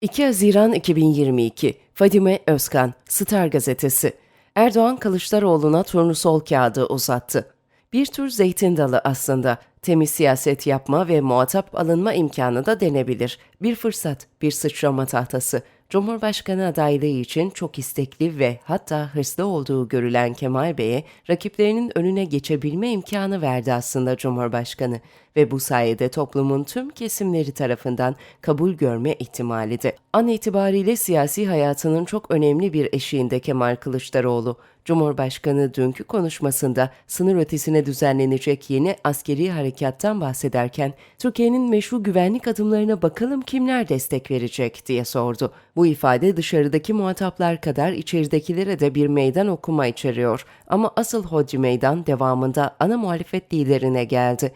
2 Haziran 2022 Fadime Özkan Star Gazetesi Erdoğan Kılıçdaroğlu'na turnusol kağıdı uzattı. Bir tür zeytin dalı aslında. Temiz siyaset yapma ve muhatap alınma imkanı da denebilir. Bir fırsat, bir sıçrama tahtası. Cumhurbaşkanı adaylığı için çok istekli ve hatta hırslı olduğu görülen Kemal Bey'e rakiplerinin önüne geçebilme imkanı verdi aslında Cumhurbaşkanı ve bu sayede toplumun tüm kesimleri tarafından kabul görme ihtimali de. An itibariyle siyasi hayatının çok önemli bir eşiğinde Kemal Kılıçdaroğlu. Cumhurbaşkanı dünkü konuşmasında sınır ötesine düzenlenecek yeni askeri harekattan bahsederken Türkiye'nin meşru güvenlik adımlarına bakalım kimler destek verecek diye sordu. Bu ifade dışarıdaki muhataplar kadar içeridekilere de bir meydan okuma içeriyor. Ama asıl hodri meydan devamında ana muhalefet liderine geldi.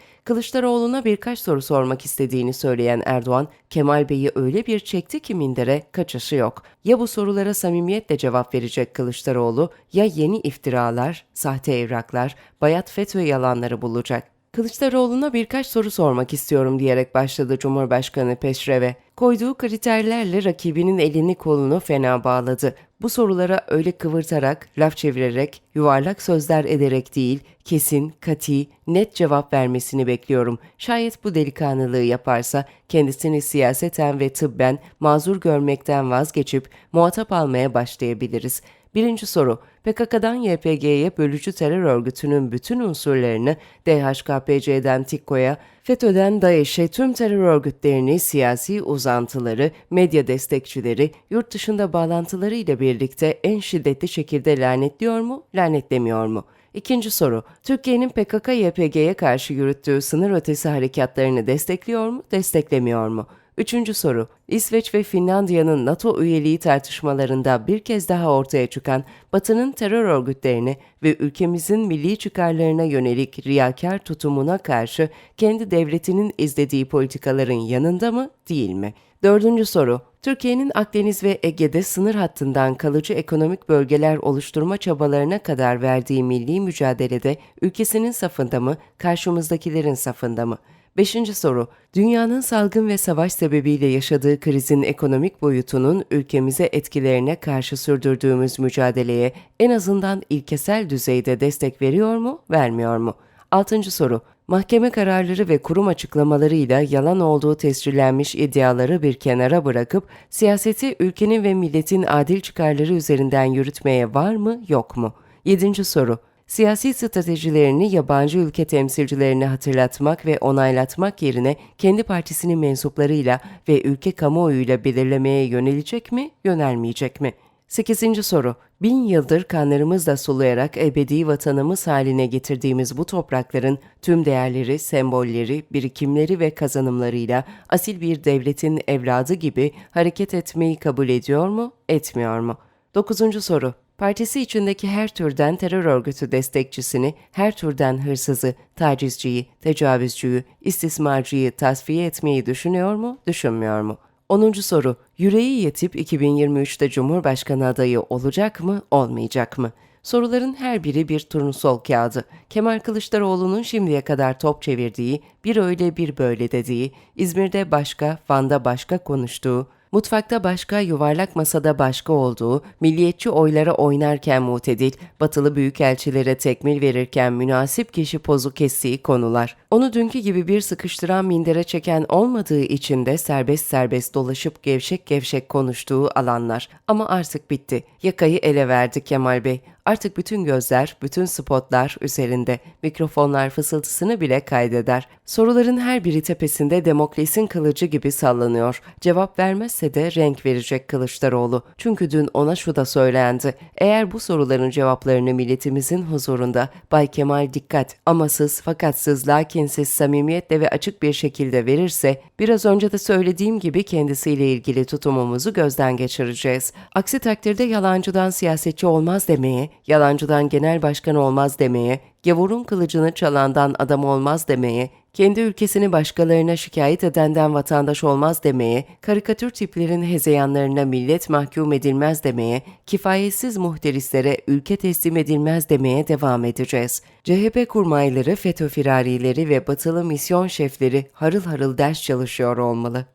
Kılıçdaroğlu'na birkaç soru sormak istediğini söyleyen Erdoğan, Kemal Bey'i öyle bir çekti ki mindere kaçışı yok. Ya bu sorulara samimiyetle cevap verecek Kılıçdaroğlu ya yeni iftiralar, sahte evraklar, bayat FETÖ yalanları bulacak. Kılıçdaroğlu'na birkaç soru sormak istiyorum diyerek başladı Cumhurbaşkanı Peşreve. Koyduğu kriterlerle rakibinin elini kolunu fena bağladı. Bu sorulara öyle kıvırtarak, laf çevirerek, yuvarlak sözler ederek değil, kesin, kati, net cevap vermesini bekliyorum. Şayet bu delikanlılığı yaparsa kendisini siyaseten ve tıbben mazur görmekten vazgeçip muhatap almaya başlayabiliriz. Birinci soru, PKK'dan YPG'ye bölücü terör örgütünün bütün unsurlarını DHKPC'den TİKKO'ya, FETÖ'den DAEŞ'e tüm terör örgütlerini, siyasi uzantıları, medya destekçileri, yurt dışında bağlantıları ile birlikte en şiddetli şekilde lanetliyor mu, lanetlemiyor mu? İkinci soru, Türkiye'nin PKK-YPG'ye karşı yürüttüğü sınır ötesi harekatlarını destekliyor mu, desteklemiyor mu? Üçüncü soru, İsveç ve Finlandiya'nın NATO üyeliği tartışmalarında bir kez daha ortaya çıkan Batı'nın terör örgütlerine ve ülkemizin milli çıkarlarına yönelik riyakar tutumuna karşı kendi devletinin izlediği politikaların yanında mı, değil mi? Dördüncü soru, Türkiye'nin Akdeniz ve Ege'de sınır hattından kalıcı ekonomik bölgeler oluşturma çabalarına kadar verdiği milli mücadelede ülkesinin safında mı, karşımızdakilerin safında mı? Beşinci soru, dünyanın salgın ve savaş sebebiyle yaşadığı krizin ekonomik boyutunun ülkemize etkilerine karşı sürdürdüğümüz mücadeleye en azından ilkesel düzeyde destek veriyor mu, vermiyor mu? Altıncı soru, mahkeme kararları ve kurum açıklamalarıyla yalan olduğu tescillenmiş iddiaları bir kenara bırakıp siyaseti ülkenin ve milletin adil çıkarları üzerinden yürütmeye var mı, yok mu? Yedinci soru, siyasi stratejilerini yabancı ülke temsilcilerine hatırlatmak ve onaylatmak yerine kendi partisinin mensuplarıyla ve ülke kamuoyuyla belirlemeye yönelecek mi, yönelmeyecek mi? 8. soru. Bin yıldır kanlarımızla sulayarak ebedi vatanımız haline getirdiğimiz bu toprakların tüm değerleri, sembolleri, birikimleri ve kazanımlarıyla asil bir devletin evladı gibi hareket etmeyi kabul ediyor mu, etmiyor mu? 9. soru. Partisi içindeki her türden terör örgütü destekçisini, her türden hırsızı, tacizciyi, tecavüzcüyü, istismarcıyı tasfiye etmeyi düşünüyor mu, düşünmüyor mu? 10. soru. Yüreği yetip 2023'te Cumhurbaşkanı adayı olacak mı, olmayacak mı? Soruların her biri bir turnusol kağıdı. Kemal Kılıçdaroğlu'nun şimdiye kadar top çevirdiği, bir öyle bir böyle dediği, İzmir'de başka, Van'da başka konuştuğu, mutfakta başka, yuvarlak masada başka olduğu, milliyetçi oylara oynarken mutedil, batılı büyükelçilere tekmil verirken münasip kişi pozu kestiği konular. Onu dünkü gibi bir sıkıştıran mindere çeken olmadığı için de serbest serbest dolaşıp gevşek gevşek konuştuğu alanlar. Ama artık bitti. Yakayı ele verdi Kemal Bey. Artık bütün gözler, bütün spotlar üzerinde. Mikrofonlar fısıltısını bile kaydeder. Soruların her biri tepesinde Demokles'in kılıcı gibi sallanıyor. Cevap vermezse de renk verecek Kılıçdaroğlu. Çünkü dün ona şu da söylendi. Eğer bu soruların cevaplarını milletimizin huzurunda Bay Kemal dikkat, amasız fakatsız lakinsiz samimiyetle ve açık bir şekilde verirse biraz önce de söylediğim gibi kendisiyle ilgili tutumumuzu gözden geçireceğiz. Aksi takdirde yalancıdan siyasetçi olmaz demeye, yalancıdan genel başkan olmaz demeye, gavurun kılıcını çalandan adam olmaz demeye, kendi ülkesini başkalarına şikayet edenden vatandaş olmaz demeye, karikatür tiplerin hezeyanlarına millet mahkum edilmez demeye, kifayetsiz muhterislere ülke teslim edilmez demeye devam edeceğiz. CHP kurmayları, FETÖ firarileri ve batılı misyon şefleri harıl harıl ders çalışıyor olmalı.